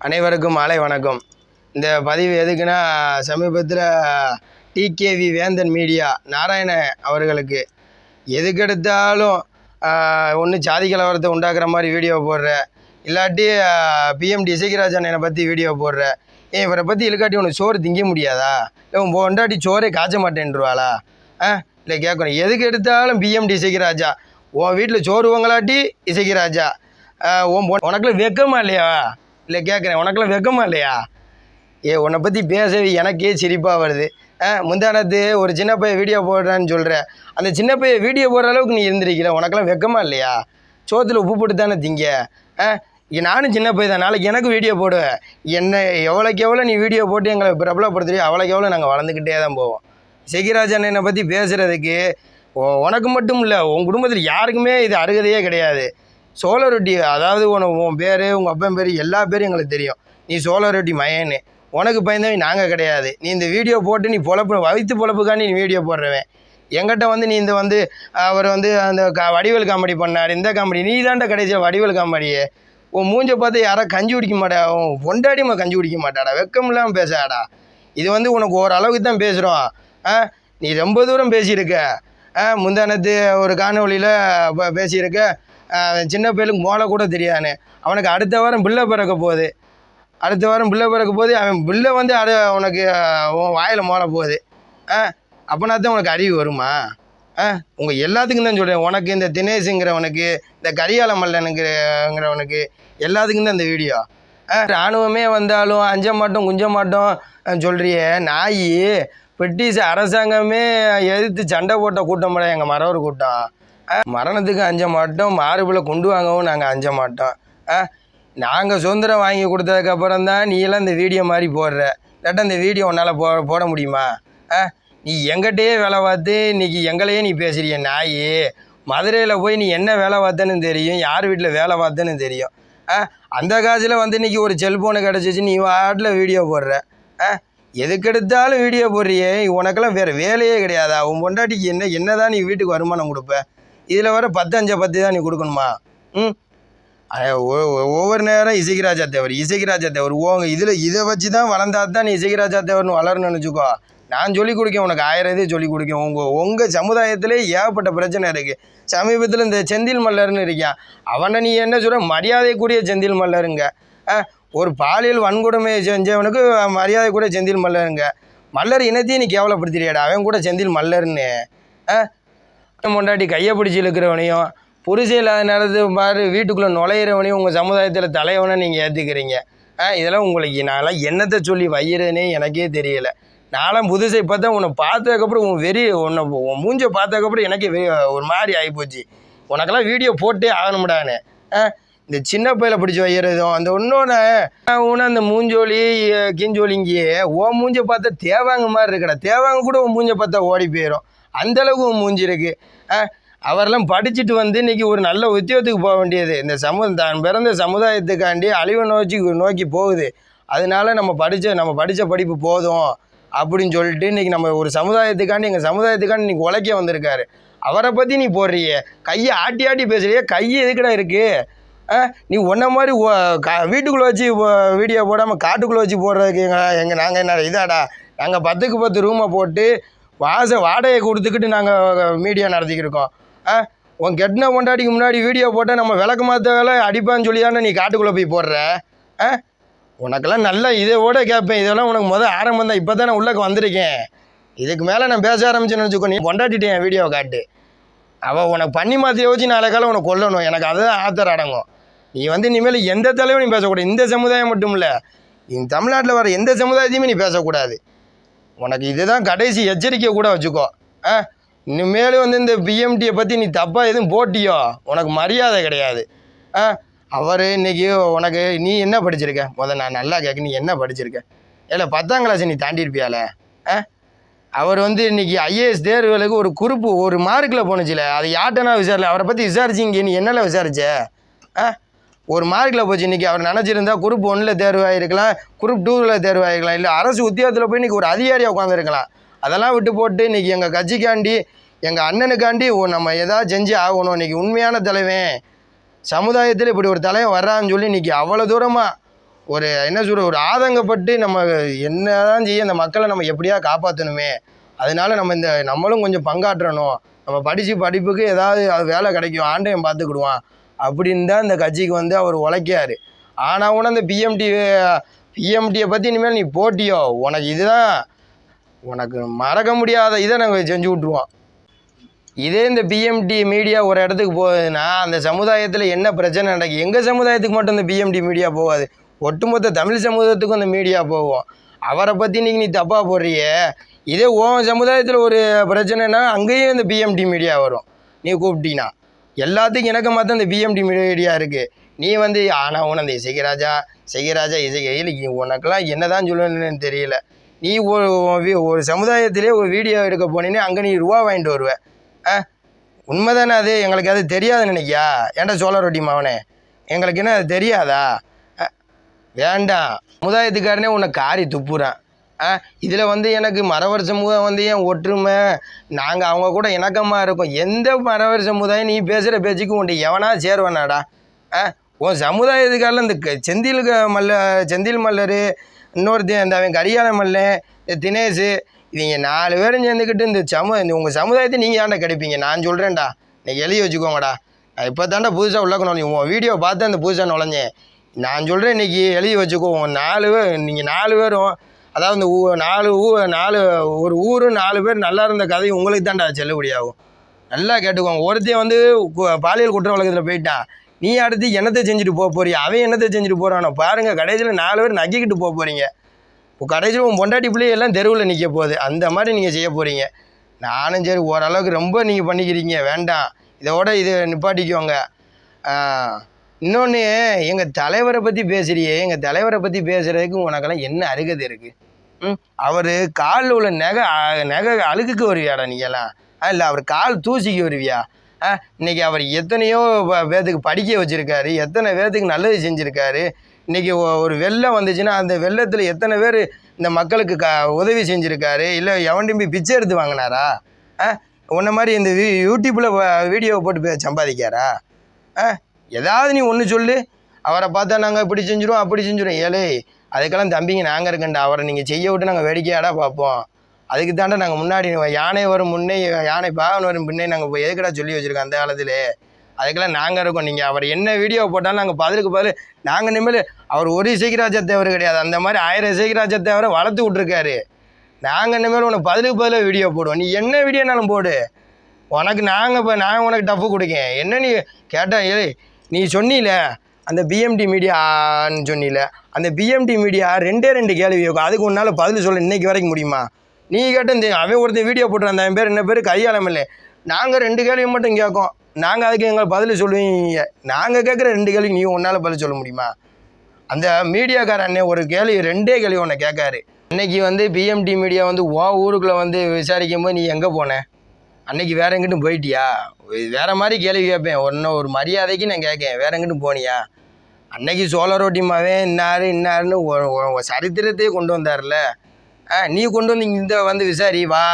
அனைவருக்கும் மாலை வணக்கம். இந்த பதிவு எதுக்குன்னா சமீபத்தில் டிகேவி வேந்தன் மீடியா நாராயண அவர்களுக்கு எதுக்கெடுத்தாலும் ஒன்று ஜாதி கலவரத்தை உண்டாக்குற மாதிரி வீடியோ போடுற இல்லாட்டி பிஎம்டி இசைக்கராஜ் என்னை பற்றி வீடியோ போடுற ஏன் இவரை பற்றி இழுக்காட்டி உனக்கு சோறு திங்க முடியாதா? இல்லை உன் பொண்டாட்டி சோறே காய்ச்ச மாட்டேன்ருவாளா ஆ? இல்லை கேட்கணும் எதுக்கு எடுத்தாலும் பிஎம்டி இசைக்கராஜா உன் வீட்டில் சோறு உங்களாட்டி இசைக்கராஜா உன் பொ உனக்குள்ள வெக்கமா இல்லையா? இல்லை கேட்குறேன். உனக்கெல்லாம் வெக்கமா இல்லையா? ஏ உன்னை பற்றி பேசவே எனக்கே சிரிப்பாக வருது. ஆ முந்தானத்து ஒரு சின்ன பையன் வீடியோ போடுறான்னு சொல்கிற அந்த சின்ன பையன் வீடியோ போடுற அளவுக்கு நீ இருந்திருக்கல உனக்கெல்லாம் வெக்கமா இல்லையா? சோத்தில் உப்பு போட்டு தானே திங்க? ஆ நானும் சின்ன பையன் தான். நாளைக்கு எனக்கு வீடியோ போடுவேன். என்ன எவ்வளோக்கு எவ்வளோ நீ வீடியோ போட்டு எங்களை பிரபலப்படுத்துறியோ அவ்வளோக்கு எவ்வளோ நாங்கள் வளர்ந்துக்கிட்டே தான் போவோம். செகிராஜ் அண்ணனை பற்றி பேசுகிறதுக்கு உனக்கு மட்டும் இல்லை உன் குடும்பத்தில் யாருக்குமே இது அருகதையே கிடையாது. சோழ ரொட்டி அதாவது உனக்கு உன் பேர் உங்கள் அப்பன் பேர் எல்லா பேரும் எங்களுக்கு தெரியும். நீ சோழ ரொட்டி மயன்னு. உனக்கு பயந்தவன் நாங்கள் கிடையாது. நீ இந்த வீடியோ போட்டு நீ பொழப்பு வைத்து பொழப்புக்காண்டி நீ வீடியோ போடுறவன். எங்கிட்ட வந்து நீ இந்த வந்து அவர் வந்து அந்த க வடிவேல் காமெடி பண்ணார் இந்த காமெடி. நீ தாண்டா கிடைச்ச வடிவேல் காமெடியே. உன் மூஞ்ச பார்த்து யாரும் கஞ்சி குடிக்க மாட்டா உன் பொண்டாடிமா கஞ்சி குடிக்க மாட்டாடா. வெக்கம் இல்லாமல் பேசாடா இது வந்து உனக்கு ஓரளவுக்கு தான் பேசுகிறோம் ஆ நீ ரொம்ப தூரம் பேசியிருக்க. ஆ முந்தானத்து ஒரு காணொலியில் பேசியிருக்க. சின்ன பையலுக்கு மோளை கூட தெரியாதுன்னு. அவனுக்கு அடுத்த வாரம் பிள்ளை பிறக்க போகுது. அடுத்த வாரம் பிள்ளை பிறக்க போகுது அவன் பிள்ளை வந்து அடு உனக்கு உன் வாயில் மோளை போகுது. ஆ அப்போனா தான் உனக்கு அறிவு வருமா? ஆ உங்கள் எல்லாத்துக்கும் தான் சொல்கிறேன் உனக்கு இந்த தினேஷுங்கிறவனுக்கு இந்த கரியால மல்லனுங்கிறவனுக்கு எல்லாத்துக்கும் தான் இந்த வீடியோ. ஆ இராணுவமே வந்தாலும் அஞ்ச மாட்டோம் குஞ்ச மாட்டோம் சொல்கிறியே நாய் பிரிட்டிஷ் அரசாங்கமே எதிர்த்து சண்டை போட்ட கூட்டம் எங்கள் மரவர் கூட்டம். மரணத்துக்கு அஞ்ச மாட்டோம் மாறுபில் கொண்டு வாங்கவும் நாங்கள் அஞ்ச மாட்டோம். ஆ நாங்கள் சுதந்திரம் வாங்கி கொடுத்ததுக்கப்புறம் தான் நீ எல்லாம் இந்த வீடியோ மாதிரி போடுற. இல்லாட்டா இந்த வீடியோ உன்னால் போ போட முடியுமா? ஆ நீ எங்கிட்டயே வேலை பார்த்து இன்றைக்கி எங்களையே நீ பேசுகிறிய நாய். மதுரையில் போய் நீ என்ன வேலை பார்த்தேன்னு தெரியும் யார் வீட்டில் வேலை பார்த்தேன்னு தெரியும். ஆ அந்த காசில் வந்து இன்றைக்கி ஒரு செல்ஃபோனு கிடச்சிச்சு நீ வாட்டில் வீடியோ போடுற. ஆ எதுக்கெடுத்தாலும் வீடியோ போடுறியே உனக்கெல்லாம் வேறு வேலையே கிடையாதா? உன் பொண்டாட்டிக்கு என்ன என்ன தான் நீ வீட்டுக்கு வருமானம் கொடுப்ப? இதில் வர பத்து அஞ்சை பத்து தான் நீ கொடுக்கணுமா? ம்? ஒ- ஒவ்வொரு நேரம் இசைக்கராஜா தேவர் இசைக்கிராஜா தேவர் ஓங்க இதில் இதை வச்சு தான் வளர்ந்தா தான் நீ இசைக்கராஜா தேவர்னு வளரணும்னு நினச்சிக்கோ நான் சொல்லிக் கொடுக்கேன் உனக்கு ஆயிரம் இது சொல்லிக் கொடுக்கேன். உங்கள் உங்கள் சமுதாயத்திலே ஏகப்பட்ட பிரச்சனை இருக்குது சமீபத்தில் இந்த செந்தில் மல்லர்னு இருக்கான் அவனை நீ என்ன சொல்ற? மரியாதைக்குரிய செந்தில் மல்லருங்க. ஆ, ஒரு பாலியல் வன்கொடுமை செஞ்சவனுக்கு மரியாதை கூட செந்தில் மல்லருங்க. மல்லர் இனத்தையும் நீ கேவலப்படுத்துறியாடா அவன் கூட செந்தில் மல்லர்னு. ஆ கையை பிடிச்சி இழுக்கிறவனையும் புருஷன் இல்லாத நேரத்து மாதிரி வீட்டுக்குள்ளே நுழையிறவனையும் உங்கள் சமுதாயத்தில் தலைவனை நீங்கள் ஏற்றுக்கிறீங்க ஆ இதெல்லாம் உங்களுக்கு நான்லாம் என்னத்தை சொல்லி வையிறதுனே எனக்கே தெரியலை. நானும் புதுசை பார்த்தா உன்னை பார்த்ததுக்கப்புறம் உன் வெறி உன்னை உன் மூஞ்சை பார்த்ததுக்கப்புறம் எனக்கே வெறி ஒரு மாதிரி ஆகிப்போச்சு உனக்கெல்லாம் வீடியோ போட்டே ஆகணும்டான்னு ஆ இந்த சின்ன பையில பிடிச்சி வைக்கிறதும் அந்த இன்னொன்று உன அந்த மூஞ்சோலி அஹ், கிஞ்சோலிங்கியே ஓ மூஞ்சை பார்த்தா தேவாங்க மாதிரி இருக்கடா. தேவாங்க கூட உன் மூஞ்சை பார்த்தா ஓடி போயிடும் அந்தளவுக்கு உன் மூஞ்சி ஆ அவரெல்லாம் படிச்சுட்டு வந்து இன்றைக்கி ஒரு நல்ல உத்தியோகத்துக்கு போக வேண்டியது. இந்த சமு தான் பிறந்த சமுதாயத்துக்காண்டி அழிவை நோக்கி நோக்கி போகுது. அதனால நம்ம படித்த நம்ம படித்த படிப்பு போதும் அப்படின்னு சொல்லிட்டு இன்றைக்கி நம்ம ஒரு சமுதாயத்துக்காண்டி எங்கள் சமுதாயத்துக்காண்டி இன்றைக்கி உழைக்க வந்திருக்காரு. அவரை பற்றி நீ போடுறியே. கையை ஆட்டி ஆட்டி பேசுகிறியே கை எதுக்கடா இருக்குது ஆ நீ ஒன்றை மாதிரி கா- வீட்டுக்குள்ளே வச்சு வீடியோ போடாமல் காட்டுக்குள்ளே வச்சு போடுறதுக்கு எங்கள் எங்கள் நாங்கள் என்ன இதாடா? நாங்கள் பத்துக்கு பத்து ரூமை போட்டு வாச வாடகை கொடுத்துக்கிட்டு நாங்கள் மீடியா நடத்திக்கிருக்கோம் ஆ உன் கெட்டின கொண்டாடிக்கு முன்னாடி வீடியோ போட்டால் நம்ம விளக்கு மாற்ற வேலை அடிப்பான்னு சொல்லியானே நீ காட்டுக்குள்ளே போய் போடுற. ஆ உனக்கெல்லாம் நல்ல இதோட கேட்பேன். இதெல்லாம் உனக்கு முதல் ஆரம்பம் தான் இப்போ தான் நான் வந்திருக்கேன். இதுக்கு மேலே நான் பேச ஆரம்பிச்சேன்னு வச்சுக்கோ நீ கொண்டாடிட்டேன் என் வீடியோவை காட்டு. அவள் உனக்கு பண்ணி மாற்றி வச்சு நாளை காலம் உனக்கு கொல்லணும். எனக்கு அதுதான் ஆத்தர் அடங்கும். நீ வந்து இனிமேல் எந்த தலைவரும் நீ பேசக்கூடாது. இந்த சமுதாயம் மட்டும் இல்லை இந்த தமிழ்நாட்டில் வர எந்த சமுதாயத்தையுமே நீ பேசக்கூடாது. உனக்கு இதுதான் கடைசி எச்சரிக்கை கூட வச்சுக்கோ. ஆ? இனிமேலும் வந்து இந்த பிஎம்டியை பற்றி நீ தப்பாக எதுவும் போட்டியோ உனக்கு மரியாதை கிடையாது. ஆ? அவர் இன்னைக்கு உனக்கு நீ என்ன படிச்சிருக்க? முதல் நான் நல்லா கேட்க நீ என்ன படிச்சிருக்க? இல்லை பத்தாம் கிளாஸ் நீ தாண்டியிருப்பியால? ஆ? அவர் வந்து இன்னைக்கு ஐஏஎஸ் தேர்வுகளுக்கு ஒரு குறிப்பு ஒரு மார்க்கில் போணுச்சுல. அது யார்ட்டனா விசாரில அவரை பற்றி விசாரிச்சிங்க நீ என்னெல்லாம் விசாரிச்ச? ஆ? ஒரு மார்க்கில் போச்சு. இன்றைக்கி அவர் நினச்சிருந்தா குரூப் ஒன்றில் தேர்வாயிருக்கலாம் குரூப் டூவில் தேர்வாயிருக்கலாம் இல்லை அரசு உத்தியோகத்தில் போய் இன்றைக்கி ஒரு அதிகாரியாக உட்காந்துருக்கலாம் அதெல்லாம் விட்டு போட்டு இன்றைக்கி எங்கள் கட்சிக்காண்டி எங்கள் அண்ணனுக்காண்டி ஓ, நம்ம எதாவது செஞ்சு ஆகணும். இன்றைக்கி உண்மையான தலைவன். சமுதாயத்தில் இப்படி ஒரு தலைவன் வர்றான்னு சொல்லி இன்றைக்கி அவ்வளோ தூரமாக ஒரு என்ன சொல்கிற ஒரு ஆதங்கப்பட்டு நம்ம என்னதான் செய்ய அந்த மக்களை நம்ம எப்படியா காப்பாற்றணுமே அதனால நம்ம இந்த நம்மளும் கொஞ்சம் பங்காற்றணும். நம்ம படித்து படிப்புக்கு ஏதாவது அது வேலை கிடைக்கும். ஆண்டையும் பார்த்துக்கிடுவான். அப்படின்னு தான் இந்த கட்சிக்கு வந்து அவர் உழைக்காரு ஆனால் கூட அந்த பிஎம்டி பிஎம்டியை பற்றி இனிமேல் நீ போட்டியோ? உனக்கு இதுதான் உனக்கு மறக்க முடியாத இதை நாங்கள் செஞ்சு விட்ருவோம் இதே இந்த பிஎம்டி மீடியா ஒரு இடத்துக்கு போகுதுன்னா அந்த சமுதாயத்தில் என்ன பிரச்சனை நடக்குது எங்கள் சமுதாயத்துக்கு மட்டும் இந்த பிஎம்டி மீடியா போகாது. ஒட்டுமொத்த தமிழ் சமுதாயத்துக்கும் அந்த மீடியா போகும். அவரை பற்றி இன்றைக்கி நீ தப்பாக போடுறியே? இதே உன் சமுதாயத்தில் ஒரு பிரச்சனைனா அங்கேயும் இந்த பிஎம்டி மீடியா வரும். நீ கூப்பிட்டீங்கன்னா எல்லாத்துக்கும் எனக்கு தான் இந்த பிஎம்டி மீடியா இருக்குது நீ வந்து ஆனால் உன அந்த இசைக்கராஜா இசைக்கராஜா இசைக்க உனக்கெல்லாம் என்ன தான் சொல்லணும்னு தெரியல. நீ ஒரு வீ- ஒரு சமுதாயத்திலே ஒரு வீடியோ எடுக்க போனீங்கன்னா அங்கே நீ ரூபா வாங்கிட்டு வருவ. ஆ? உண்மைதானே அது? எங்களுக்கு அது தெரியாதுன்னு நினைக்கியா? ஏன்டா சோழ ரொட்டி மாவனே? எங்களுக்கு என்ன அது தெரியாதா? வேண்டாம். சமுதாயத்துக்காரனே உன்னை காரி துப்புறான். இதில் வந்து எனக்கு மறவர் சமூகம் வந்து ஏன் ஒற்றுமை. நாங்கள் அவங்க கூட இணக்கமாக இருக்கோம். எந்த மறவர் சமுதாயம் நீ பேசுகிற பேச்சுக்கு உண்டு எவனா சேருவானாடா? ஆ உன் சமுதாயத்துக்காரில் இந்த க- செந்தில் மல்ல செந்தில் மல்லர் இன்னொருத்தன் இந்த அவன் கரியாள மல்லன் தினேஷ் இவங்க நாலு பேரும் சேர்ந்துக்கிட்டு இந்த சமு இந்த உங்கள் சமுதாயத்தை நீங்கள் ஏன்டா கிடைப்பீங்க? நான் சொல்கிறேன்டா நீ எழுதி வச்சுக்கோங்கடா. நான் இப்போ தாண்டா புதுசாக உள்ளக்கணும் உன் வீடியோ பார்த்து அந்த புதுசாக நுழைஞ்சேன். நான் சொல்கிறேன் இன்னைக்கு எழுதி வச்சுக்கோ. உன் நாலு பேர் நீங்கள் நாலு பேரும் அதாவது இந்த ஊ நாலு ஊ நாலு ஒரு ஊர் நாலு பேர் நல்லா இருந்த கதை உங்களுக்கு தான்டா செல்லுபடியாகும் நல்லா கேட்டுக்கோங்க. ஒருத்தன் வந்து பாலியல் குற்ற வழக்கத்தில் போயிட்டான் நீ அடுத்து என்னத்தை செஞ்சுட்டு போக போறியா? அவன் என்னத்தை செஞ்சுட்டு போகிறானோ பாருங்கள் கடைசியில் நாலு பேர் நக்கிக்கிட்டு போக போகிறீங்க இப்போ கடைசியில் உன் பொண்டாட்டி பிள்ளை எல்லாம் தெருவில் நிற்க போகுது. அந்த மாதிரி நீங்கள் செய்ய போகிறீங்க நானும் சரி ஓரளவுக்கு ரொம்ப நீங்கள் பண்ணிக்கிறீங்க. வேண்டாம். இதோட இது நிப்பாட்டிக்கோங்க. இன்னொன்று எங்கள் தலைவரை பற்றி பேசுகிறியே எங்கள் தலைவரை பற்றி பேசுகிறதுக்கு உனக்கெல்லாம் என்ன அருகதை இருக்குது ம். அவர் காலில் உள்ள நகை அ- நகை அழுக்குக்கு வருவியாடா நீங்கெல்லாம் இல்லை அவர் கால் தூசிக்கு வருவியா? ஆ இன்றைக்கி அவர் எத்தனையோ பேத்துக்கு படிக்க வச்சுருக்காரு எத்தனை பேத்துக்கு நல்லது செஞ்சுருக்காரு. இன்னைக்கு ஒரு வெள்ளம் வந்துச்சுன்னா அந்த வெள்ளத்தில் எத்தனை பேர் இந்த மக்களுக்கு க உதவி செஞ்சுருக்காரு? இல்லை எவன்டும் போய் பிச்சை எடுத்து வாங்கினாரா? ஆ உன்ன மாதிரி இந்த யூடியூப்பில் வீடியோ போட்டு சம்பாதிக்காரா ஆ ஏதாவது நீ ஒன்று சொல்லு. அவரை பார்த்தா நாங்கள் இப்படி செஞ்சிருவோம் அப்படி செஞ்சிருவோம். ஏழே அதுக்கெல்லாம் தம்பிங்க நாங்கள் இருக்கேன்டா. அவரை நீங்கள் செய்ய விட்டு நாங்கள் வேடிக்கையாடா பார்ப்போம். அதுக்கு தாண்டா நாங்கள் முன்னாடி யானை வரும் முன்னே யானை பாகன் வரும் பின்னே நாங்கள் இப்போ எதுக்கடா சொல்லி வச்சுருக்கோம் அந்த காலத்தில்? அதுக்கெல்லாம் நாங்கள் இருக்கோம். நீங்கள் அவர் என்ன வீடியோ போட்டாலும் நாங்கள் பதிலுக்கு பதில் நாங்கள் இனிமேல் அவர் ஒரு இசைக்கராஜ தேவர் கிடையாது. அந்த மாதிரி ஆயிரம் இசைக்கராஜ தேவரை வளர்த்து விட்ருக்காரு நாங்கள் இனிமேல் உனக்கு பதிலுக்கு பதிலாக வீடியோ போடுவோம். நீ என்ன வீடியோனாலும் போடு. உனக்கு நாங்கள் இப்போ நான் உனக்கு டஃப்பு கொடுக்கேன். என்ன நீ கேட்டால் ஏ நீ சொன்னில அந்த பிஎம்டி மீடியான்னு சொன்னில அந்த பிஎம்டி மீடியா ரெண்டே ரெண்டு கேள்வி இருக்கும் அதுக்கு உன்னால் பதில் சொல்ல இன்றைக்கி வரைக்கும் முடியுமா? நீ கேட்ட தெரியும் அவன் ஒருத்தன் வீடியோ போட்டுருந்தான் அவன் பேர் என்ன பேர்? கையாளமில்லை. நாங்கள் ரெண்டு கேள்வி மட்டும் கேட்கோம். நாங்கள் அதுக்கு எங்களை பதில் சொல்லுவீங்க. நாங்கள் கேட்குற ரெண்டு கேள்வி நீ உன்னால் பதில் சொல்ல முடியுமா? அந்த மீடியாக்கார அண்ணன் ஒரு கேள்வி ரெண்டே கேள்வி உன்னை கேட்காரு. இன்னைக்கு வந்து பிஎம்டி மீடியா வந்து ஓ ஊருக்குள்ளே வந்து விசாரிக்கும் போது நீ எங்கே போன? அன்னைக்கு வேற எங்கிட்டும் போயிட்டியா? வேறு மாதிரி கேள்வி கேட்பேன். ஒன்றும் ஒரு மரியாதைக்கு நான் கேட்கேன். வேற எங்கிட்டும் போனியா? அன்னைக்கு சோழ ரோட்டிமாவே இன்னார் இன்னாருன்னு சரித்திரத்தையே கொண்டு வந்தார்ல ஆ நீ கொண்டு வந்து இந்த வந்து விசாரி வா.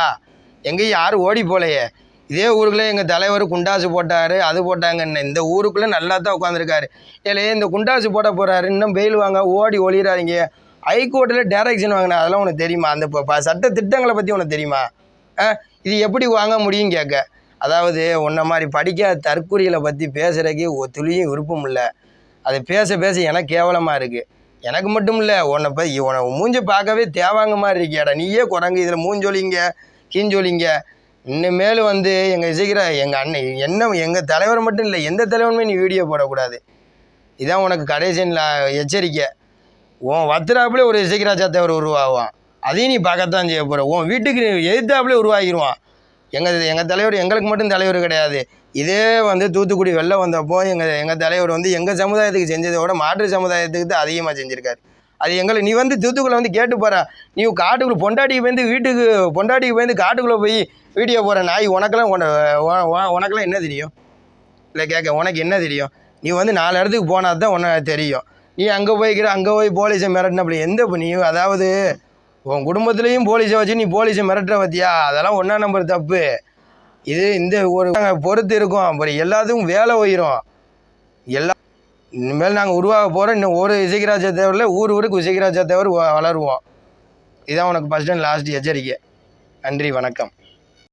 எங்கேயும் யாரும் ஓடி போலையே. இதே ஊருக்குள்ளே எங்கள் தலைவர் குண்டாசு போட்டார் அது போட்டாங்கன்னு இந்த ஊருக்குள்ளே நல்லா தான் உட்காந்துருக்காரு ஏலே இந்த குண்டாசு போட போகிறாரு இன்னும் பெயில் வாங்க ஓடி ஒளிகிறாருங்க ஹைகோர்ட்டில் டேரக்ஷன் வாங்கினா அதெல்லாம் உனக்கு தெரியுமா? அந்த சட்ட திட்டங்களை பற்றி உனக்கு தெரியுமா? ஆ இது எப்படி வாங்க முடியும் கேட்க. அதாவது உன்ன மாதிரி படிக்காத தற்கொலைகளை பற்றி பேசுகிறக்கே ஒரு துளியும் விருப்பம் இல்லை. அது பேச பேச எனக்கு கேவலமாக இருக்குது எனக்கு மட்டும் இல்லை உன்னை போய் உன்னை மூஞ்சி பார்க்கவே தேவாங்க மாதிரி இருக்கியாடா. நீயே குரங்கு இதில் மூஞ்சொலிங்க கீஞ்சொலிங்க. இனிமேல் வந்து எங்கள் இசைக்கிற எங்கள் அண்ணன் என்ன எங்கள் தலைவர் மட்டும் இல்லை எந்த தலைவனுமே நீ வீடியோ போடக்கூடாது. இதான் உனக்கு கடைசியில் எச்சரிக்கை. உன் வத்துறாப்புல ஒரு இசைக்கராஜா தேவர் உருவாகுவான் அதையும் நீ பார்க்கத்தான் செய்ய போகிற உன் வீட்டுக்கு எதிர்த்தாப்புல உருவாகிடுவான் எங்கள் எங்கள் தலைவர் எங்களுக்கு மட்டும் தலைவர் கிடையாது. இதே வந்து தூத்துக்குடி வெளில வந்தப்போ எங்கள் எங்கள் தலைவர் வந்து எங்கள் சமுதாயத்துக்கு செஞ்சதை விட மாற்று சமுதாயத்துக்கு தான் அதிகமாக செஞ்சுருக்காரு. அது எங்களை நீ வந்து தூத்துக்குள்ள வந்து கேட்டு போகிற நீ காட்டுக்குள்ளே பொண்டாட்டிக்கு போயிருந்து வீட்டுக்கு பொண்டாட்டிக்கு போயிருந்து காட்டுக்குள்ளே போய் வீடியோ போகிற நாய் உனக்கெல்லாம் உனக்கெல்லாம் என்ன தெரியும்? இல்லை கேட்க உனக்கு என்ன தெரியும்? நீ வந்து நாலு இடத்துக்கு போனால் தான் உனக்கு தெரியும். நீ அங்கே போய்க்கிற அங்கே போய் போலீஸை மிரட்டின அப்படி எந்த நீ அதாவது உன் குடும்பத்துலேயும் போலீஸை வச்சு நீ போலீஸை மிரட்டுற பத்தியா? அதெல்லாம் ஒன்றா நம்பர் தப்பு. இது இந்த ஒரு நாங்கள் பொறுத்து இருக்கும். அப்புறம் எல்லாத்துக்கும் வேலை உயிரும். எல்லா இனிமேல் நாங்கள் உருவாக போகிறோம் இன்னும் ஒரு இசைக்கராஜா தேவரில் ஊர் ஊருக்கு இசைக்கராஜா தேவர் வளருவோம். இதான் உனக்கு ஃபஸ்ட் அண்ட் லாஸ்ட் எச்சரிக்கை. நன்றி வணக்கம்.